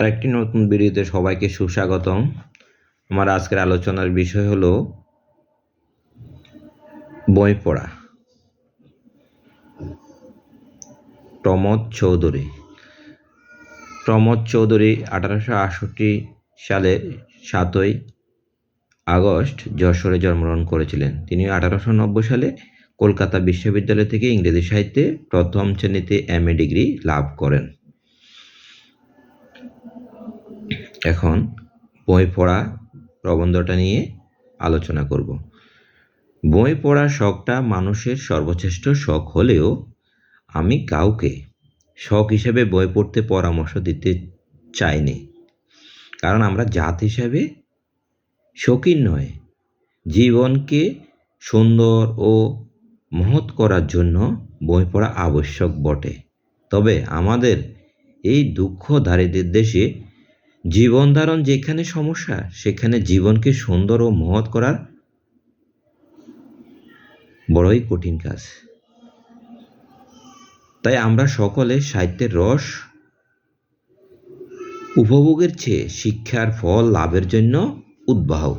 আরেকটি নতুন ভিডিওতে সবাইকে সুস্বাগতম। আমার আজকের আলোচনার বিষয় হলো বই পড়া। প্রমোদ চৌধুরী। প্রমোদ চৌধুরী আঠারোশো আটষট্টি সালে সাতই আগস্ট যশোরে জন্মগ্রহণ করেছিলেন। তিনি আঠারোশো নব্বই সালে কলকাতা বিশ্ববিদ্যালয় থেকে ইংরেজি সাহিত্যে প্রথম শ্রেণীতে এম এ ডিগ্রি লাভ করেন। এখন বই পড়া প্রবন্ধটা নিয়ে আলোচনা করব। বই পড়া শখটা মানুষের সর্বশ্রেষ্ঠ শখ হলেও আমি কাউকে শখ হিসেবে বই পড়তে পরামর্শ দিতে চাইনি। কারণ আমরা জাত হিসাবে শৌখিন নয়। জীবনকে সুন্দর ও মহৎ করার জন্য বই পড়া আবশ্যক বটে। তবে আমাদের এই দুঃখ দারিদ্রের দেশে জীবন ধারণ যেখানে সমস্যা, সেখানে জীবনকে সুন্দর ও মহৎ করার বড়ই কঠিন কাজ। তাই আমরা সকলে সাহিত্যের রস উপভোগের চেয়ে শিক্ষার ফল লাভের জন্য উদ্বাহ।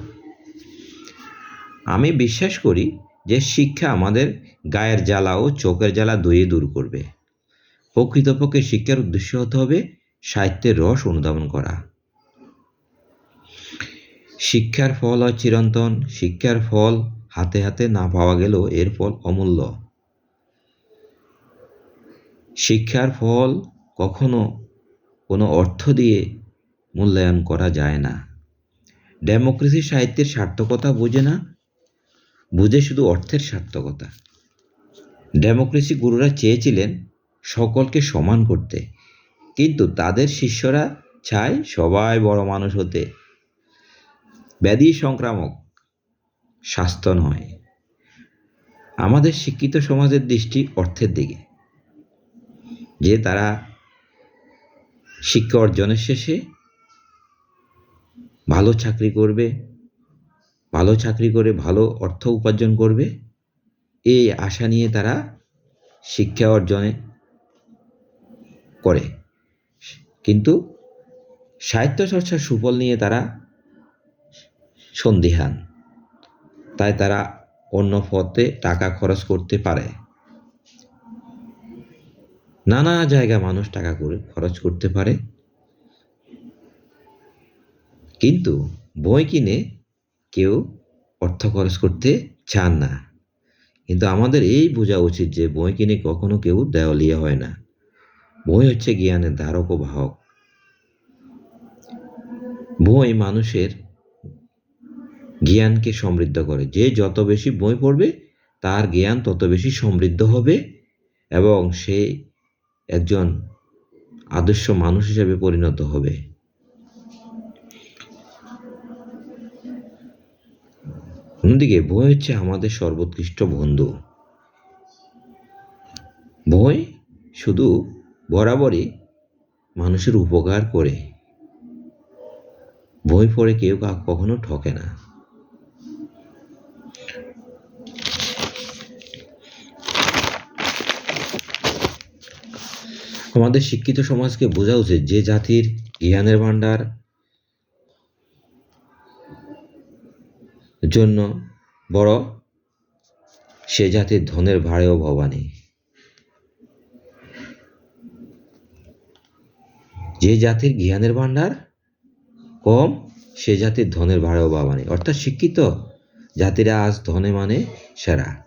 আমি বিশ্বাস করি যে শিক্ষা আমাদের গায়ের জ্বালা ও চোখের জ্বালা দুয়ে দূর করবে। প্রকৃতপক্ষে শিক্ষার উদ্দেশ্য হতে হবে সাহিত্যের রস অনুধাবন করা। শিক্ষার ফল হয় চিরন্তন, শিক্ষার ফল হাতে হাতে না পাওয়া গেলেও এর ফল অমূল্য। শিক্ষার ফল কখনো কোনো অর্থ দিয়ে মূল্যায়ন করা যায় না। ডেমোক্রেসি সাহিত্যের সার্থকতা বোঝে না, বুঝে শুধু অর্থের সার্থকতা। ডেমোক্রেসি গুরুরা চেয়েছিলেন সকলকে সমান করতে, কিন্তু তাদের শিষ্যরা চায় সবাই বড় মানুষ হতে। ব্যাধি সংক্রামক স্বাস্থ্য নয়। আমাদের শিক্ষিত সমাজের দৃষ্টি অর্থের দিকে। যে তারা শিক্ষা অর্জনের শেষে ভালো চাকরি করবে, ভালো চাকরি করে ভালো অর্থ উপার্জন করবে, এই আশা নিয়ে তারা শিক্ষা অর্জনে করে। কিন্তু সাহিত্য চর্চার সুফল নিয়ে তারা সন্দিহান তাই তারা অন্য পথে টাকা খরচ করতে পারে। নানা জায়গায় মানুষ টাকা করে খরচ করতে পারে। কিন্তু বই কিনে কেউ অর্থ খরচ করতে চান না। কিন্তু আমাদের এই বোঝা উচিত যে বই কিনে কখনো কেউ দেওয়ালিয়া হয় না। বই হচ্ছে জ্ঞানের ধারক ও বাহক। বই মানুষের জ্ঞানকে সমৃদ্ধ করে। যে যত বেশি বই পড়বে, তার জ্ঞান তত বেশি সমৃদ্ধ হবে এবং সে একজন আদর্শ মানুষ হিসেবে পরিণত হবে। অন্যদিকে, বই হচ্ছে আমাদের সর্বোৎকৃষ্ট বন্ধু। বই শুধু বরাবরই মানুষের উপকার করে। বই পড়ে কেউ কখনো ঠকে না। আমাদের শিক্ষিত সমাজকে বোঝা উচিত যে জাতির জ্ঞানের ভাণ্ডার জন্য বড় সে জাতির ধনের ভাড়েও ভবানী। যে জাতির জ্ঞানের ভাণ্ডার কম, সে জাতির ধনের ভাড়েও ভবানী। অর্থাৎ শিক্ষিত জাতিরা আজ ধনে মানে সেরা।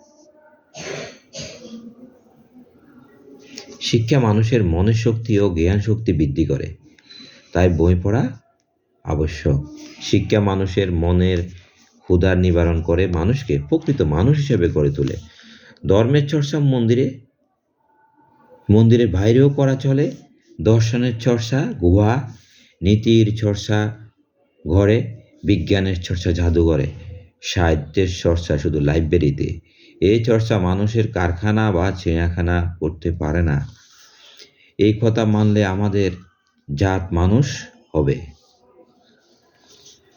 শিক্ষা মানুষের মনের শক্তি ও জ্ঞান শক্তি বৃদ্ধি করে। তাই বই পড়া আবশ্যক। শিক্ষা মানুষের মনের ক্ষুধার নিবারণ করে মানুষকে প্রকৃত মানুষ হিসেবে গড়ে তোলে। ধর্মের চর্চা মন্দিরে, মন্দিরের বাইরেও করা চলে। দর্শনের চর্চা, গুহা, নীতির চর্চা ঘরে, বিজ্ঞানের চর্চা জাদুঘরে। সাহিত্যের চর্চা শুধু লাইব্রেরিতে। এই চর্চা মানুষের কারখানা বা চিড়িয়াখানা করতে পারে না। এই কথা মানলে আমাদের জাত মানুষ হবে।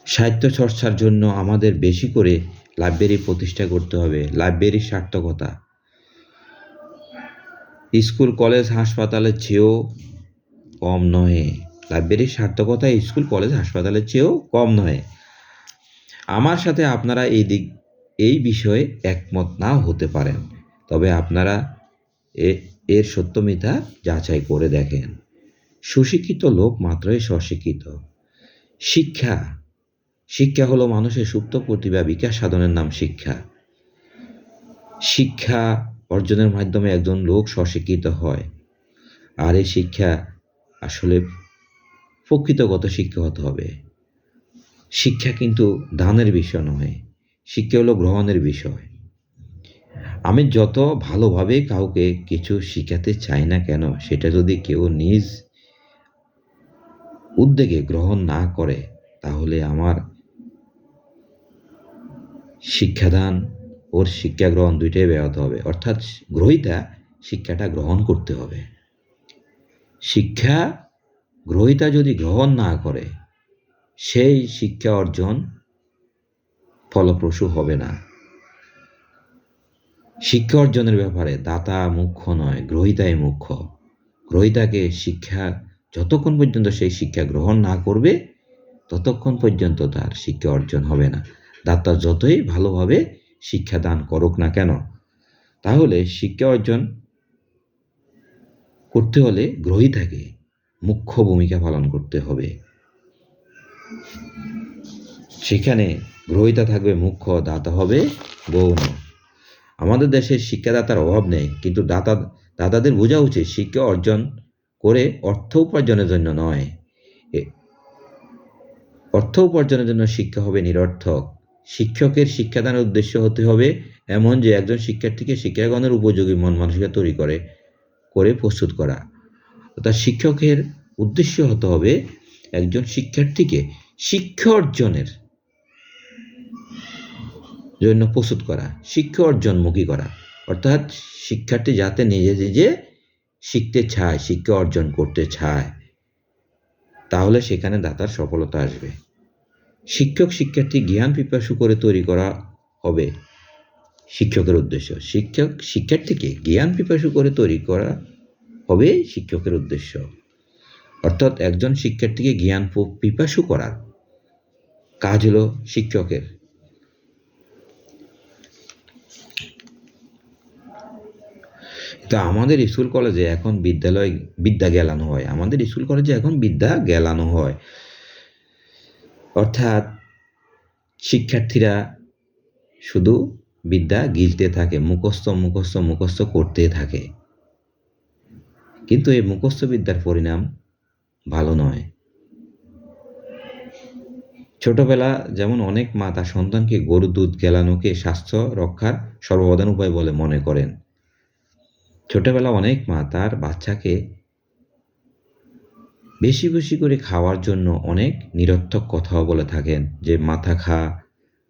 সাহিত্য চর্চার জন্য আমাদের বেশি করে লাইব্রেরি প্রতিষ্ঠা করতে হবে, লাইব্রেরির সার্থকতা। স্কুল, কলেজ, হাসপাতালের চেয়েও কম নয় লাইব্রেরির সার্থকতা স্কুল, কলেজ, হাসপাতালের চেয়েও কম নয় আমার সাথে আপনারা এই দিক, এই বিষয়ে একমত নাও হতে পারেন। তবে আপনারা এ এর সত্য মিথ্যা যাচাই করে দেখেন। সুশিক্ষিত লোক মাত্রই স্বশিক্ষিত। শিক্ষা। শিক্ষা হলো মানুষের সুপ্ত প্রতিভা বিকাশ সাধনের নাম শিক্ষা। শিক্ষা অর্জনের মাধ্যমে একজন লোক স্বশিক্ষিত হয়। আর এই শিক্ষা আসলে প্রকৃতগত শিক্ষা হতে হবে। শিক্ষা কিন্তু দানের বিষয় নয়, শিক্ষা হলো গ্রহণের বিষয়। আমি যত ভালোভাবে কাউকে কিছু শিখাতে চাই না কেন, সেটা যদি কেউ নিজ উদ্যোগে গ্রহণ না করে, তাহলে আমার শিক্ষাদান, ওর শিক্ষা গ্রহণ দুইটাই ব্যাহত হবে। অর্থাৎ গ্রহিতা শিক্ষাটা গ্রহণ করতে হবে। শিক্ষা গ্রহিতা যদি গ্রহণ না করে, সেই শিক্ষা অর্জন ফলপ্রসূ হবে না। শিক্ষা অর্জনের ব্যাপারে দাতা মুখ্য নয়, গ্রহিতাই মুখ্য। গ্রহিতাকে শিক্ষা, যতক্ষণ পর্যন্ত সেই শিক্ষা গ্রহণ না করবে, ততক্ষণ পর্যন্ত তার শিক্ষা অর্জন হবে না। দাতা যতই ভালোভাবে শিক্ষা দান করুক না কেন, তাহলে শিক্ষা অর্জন করতে হলে গ্রহিতাকে মুখ্য ভূমিকা পালন করতে হবে। সেখানে গ্রহিতা থাকবে মুখ্য, দাতা হবে গৌণ। আমাদের দেশে শিক্ষাদাতার অভাব নেই, কিন্তু দাতা, দাতাদের বোঝা উচিত শিক্ষা অর্জন করে অর্থ উপার্জনের জন্য নয়। অর্থ উপার্জনের জন্য শিক্ষা হবে নিরর্থক। শিক্ষকের শিক্ষাদানের উদ্দেশ্য হতে হবে এমন যে একজন শিক্ষার্থীকে শিক্ষাগণের উপযোগী মন মানসিকতা তৈরি করে করে প্রস্তুত করা। অর্থাৎ শিক্ষকের উদ্দেশ্য হতে হবে একজন শিক্ষার্থীকে শিক্ষা অর্জনের জন্য প্রস্তুত করা, শিক্ষা অর্জনমুখী করা। অর্থাৎ শিক্ষার্থী যাতে নিজে নিজে শিখতে চায়, শিক্ষা অর্জন করতে চায়, তাহলে সেখানে দাতার সফলতা আসবে। শিক্ষক শিক্ষার্থী জ্ঞান পিপাসু করে তৈরি করা হবে শিক্ষকের উদ্দেশ্য। শিক্ষক শিক্ষার্থীকে জ্ঞান পিপাসু করে তৈরি করা হবে শিক্ষকের উদ্দেশ্য। অর্থাৎ একজন শিক্ষার্থীকে জ্ঞান পিপাসু করার কাজ হলো শিক্ষকের তো আমাদের স্কুল কলেজে এখন বিদ্যালয় বিদ্যা জ্ঞালানো হয়। আমাদের স্কুল কলেজে এখন বিদ্যা জ্ঞালানো হয়। অর্থাৎ শিক্ষার্থীরা শুধু বিদ্যা গিলতে থাকে, মুখস্থ মুখস্থ মুখস্থ করতে থাকে। কিন্তু এই মুখস্থ বিদ্যার পরিণাম ভালো নয়। ছোটবেলা যেমন অনেক মা তার সন্তানকে গরুর দুধ গেলানোকে স্বাস্থ্য রক্ষার সর্বপ্রধান উপায় বলে মনে করেন। ছোটবেলা অনেক মা তার বাচ্চাকে বেশি বেশি করে খাওয়ার জন্য অনেক নিরর্থক কথাও বলে থাকেন, যে মাথা খা,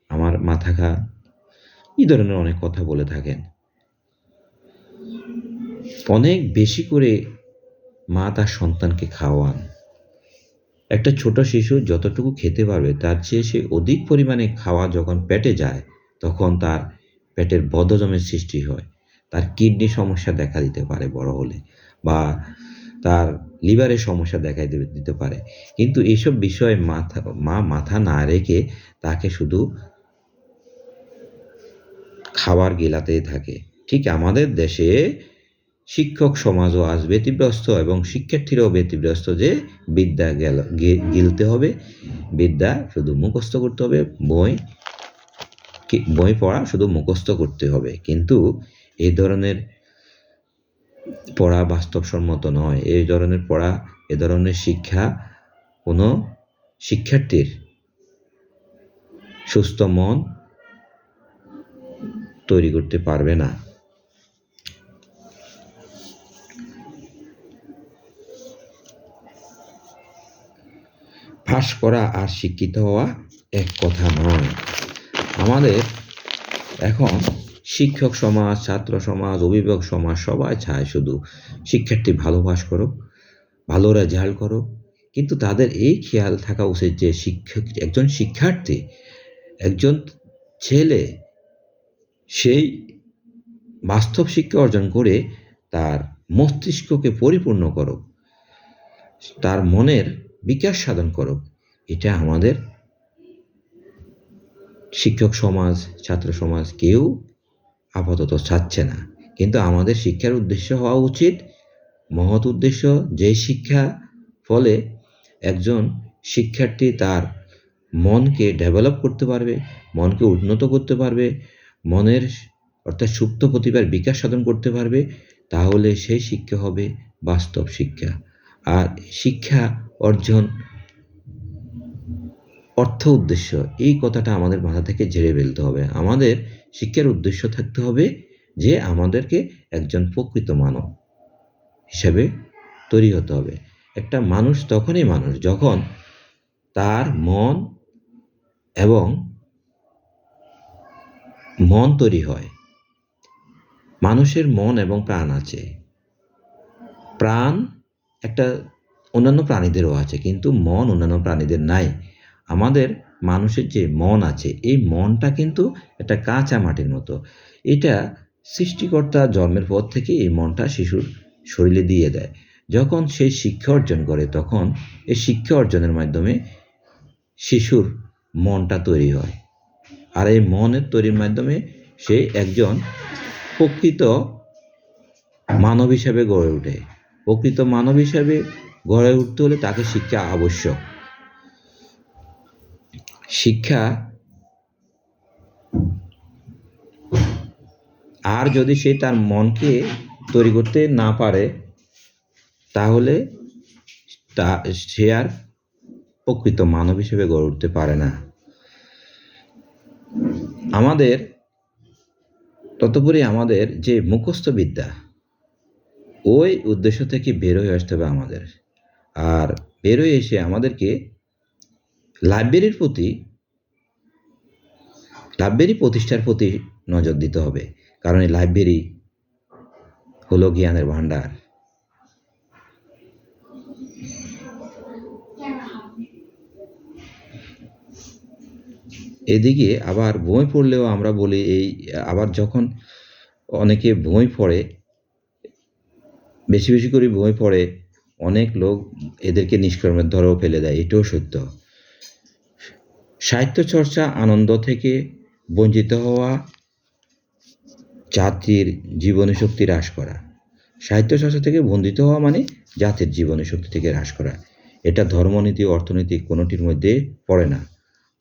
আমার মাথা খা, এই ধরনের অনেক কথা বলে থাকেন। অনেক বেশি করে মা তার সন্তানকে খাওয়ান। একটা ছোট শিশু যতটুকু খেতে পারবে, তার চেয়ে সে অধিক পরিমাণে খাওয়া যখন পেটে যায়, তখন তার পেটের বদজমের সৃষ্টি হয়। তার কিডনি সমস্যা দেখা দিতে পারে বড় হলে বা তার লিভারের সমস্যা দেখা দিতে- পারে। কিন্তু এইসব বিষয়ে মাথা, মা মাথা না রেখে তাকে শুধু খাবার গিলাতেই থাকে। ঠিক আমাদের দেশে শিক্ষক সমাজও আজ ব্যতিব্যস্ত এবং শিক্ষার্থীরাও ব্যতিব্যস্ত যে বিদ্যা গেল গিলতে হবে। বিদ্যা শুধু মুখস্থ করতে হবে, বই বই পড়া শুধু মুখস্থ করতে হবে। কিন্তু এই ধরনের পড়া বাস্তবসম্মত নয়। এই ধরনের পড়া, এ ধরনের শিক্ষা কোনো শিক্ষার্থীর সুস্থ মন তৈরি করতে পারবে না। পাশ করা আর শিক্ষিত হওয়া এক কথা নয়। আমাদের এখন শিক্ষক সমাজ, ছাত্র সমাজ, অভিভাবক সমাজ, সবাই চায় শুধু শিক্ষার্থী ভালো পাস করুক, ভালো রেজাল্ট করুক। কিন্তু তাদের এই খেয়াল থাকা উচিত যে শিক্ষক, একজন শিক্ষার্থী, একজন ছেলে, সেই বাস্তব শিক্ষা অর্জন করে তার মস্তিষ্ককে পরিপূর্ণ করুক, তার মনের বিকাশ সাধন করুক। এটা আমাদের শিক্ষক সমাজ, ছাত্র সমাজ কেউ আপাতত ছাড়ছে না। কিন্তু আমাদের শিক্ষার উদ্দেশ্য হওয়া উচিত। মহৎ উদ্দেশ্য যে শিক্ষা, ফলে একজন শিক্ষার্থী তার মনকে ডেভেলপ করতে পারবে, মনকে উন্নত করতে পারবে, মনের অর্থাৎ সুপ্ত প্রতিভার বিকাশ সাধন করতে পারবে, তাহলে সেই শিক্ষা হবে বাস্তব শিক্ষা। আর শিক্ষা অর্জন অর্থ উদ্দেশ্য, এই কথাটা আমাদের মাথা থেকে ঝেড়ে ফেলতে হবে। আমাদের শিক্ষার উদ্দেশ্য থাকতে হবে যে আমাদেরকে একজন প্রকৃত মানব হিসেবে তৈরি হতে হবে। একটা মানুষ তখনই মানুষ যখন তার মন এবং মন তৈরি হয়। মানুষের মন এবং প্রাণ আছে। প্রাণ একটা অন্যান্য প্রাণীদেরও আছে, কিন্তু মন অন্যান্য প্রাণীদের নাই। আমাদের মানুষের যে মন আছে, এই মনটা কিন্তু একটা কাঁচা মাটির মতো। এটা সৃষ্টিকর্তা জন্মের পর থেকে এই মনটা শিশুর শরীরে দিয়ে দেয়। যখন সে শিক্ষা অর্জন করে, তখন এই শিক্ষা অর্জনের মাধ্যমে শিশুর মনটা তৈরি হয়। আর এই মনের তৈরির মাধ্যমে সে একজন প্রকৃত মানব হিসাবে গড়ে ওঠে। প্রকৃত মানব হিসাবে গড়ে উঠতে হলে তাকে শিক্ষা আবশ্যক। শিক্ষা আর যদি সে তার মনকে তৈরি করতে না পারে, তাহলে তা সে আর প্রকৃত মানব হিসেবে গড়ে উঠতে পারে না। আমাদের ততপরি আমাদের যে মুখস্থ বিদ্যা, ওই উদ্দেশ্য থেকে বেরোয় আসতে হবে আমাদের। আর বেরোয় এসে আমাদেরকে লাইব্রেরির প্রতি, লাইব্রেরি প্রতিষ্ঠার প্রতি নজর দিতে হবে। কারণ এই লাইব্রেরি হলো জ্ঞানের ভাণ্ডার। এদিকে আবার বই পড়লেও আমরা বলি এই, আবার যখন অনেকে বই পড়ে, বেশি বেশি করে বই পড়ে, অনেক লোক এদেরকে নিষ্কর্মের ধরেও ফেলে দেয়। এটাও সত্য। সাহিত্য চর্চা আনন্দ থেকে বঞ্চিত হওয়া জাতির জীবনী শক্তি হ্রাস করা। সাহিত্য চর্চা থেকে বঞ্চিত হওয়া মানে জাতির জীবনী শক্তি থেকে হ্রাস করা। এটা ধর্মনীতি, অর্থনীতি কোনোটির মধ্যে পড়ে না।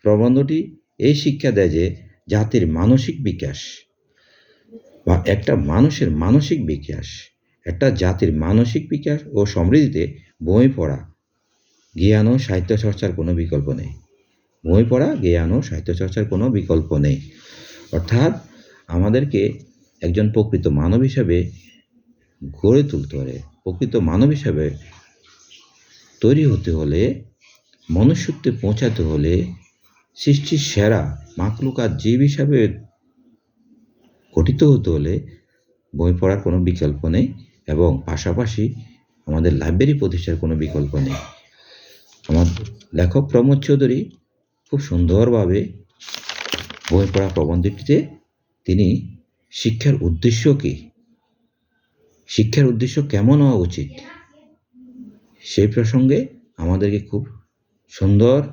প্রবন্ধটি এই শিক্ষা দেয় যে জাতির মানসিক বিকাশ বা একটা মানুষের মানসিক বিকাশ, একটা জাতির মানসিক বিকাশ ও সমৃদ্ধিতে বই পড়া, জ্ঞান ও সাহিত্য চর্চার কোনো বিকল্প নেই। বই পড়া, জ্ঞান ও সাহিত্য চর্চার কোনো বিকল্প নেই। অর্থাৎ আমাদেরকে একজন প্রকৃত মানব হিসাবে গড়ে তুলতে হলে, প্রকৃত মানব হিসাবে তৈরি হতে হলে, মনুষ্যত্বে পৌঁছাতে হলে, সৃষ্টির সেরা মাকলুকাত জীব হিসাবে গঠিত হতে হলে বই পড়ার কোনো বিকল্প নেই এবং পাশাপাশি আমাদের লাইব্রেরি প্রতিষ্ঠার কোনো বিকল্প নেই। আমার লেখক প্রমোদ চৌধুরী খুব সুন্দরভাবে বই পড়া প্রবন্ধটিতে তিনি শিক্ষার উদ্দেশ্য কী? শিক্ষার উদ্দেশ্য কেমন হওয়া উচিত? সেই প্রসঙ্গে আমাদেরকে খুব সুন্দর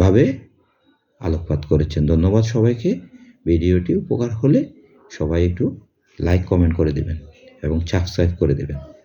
ভাবে আলোকপাত করেছেন। ধন্যবাদ সবাইকে। ভিডিওটি উপকার হলে সবাই একটু লাইক কমেন্ট করে দেবেন এবং সাবস্ক্রাইব করে দেবেন।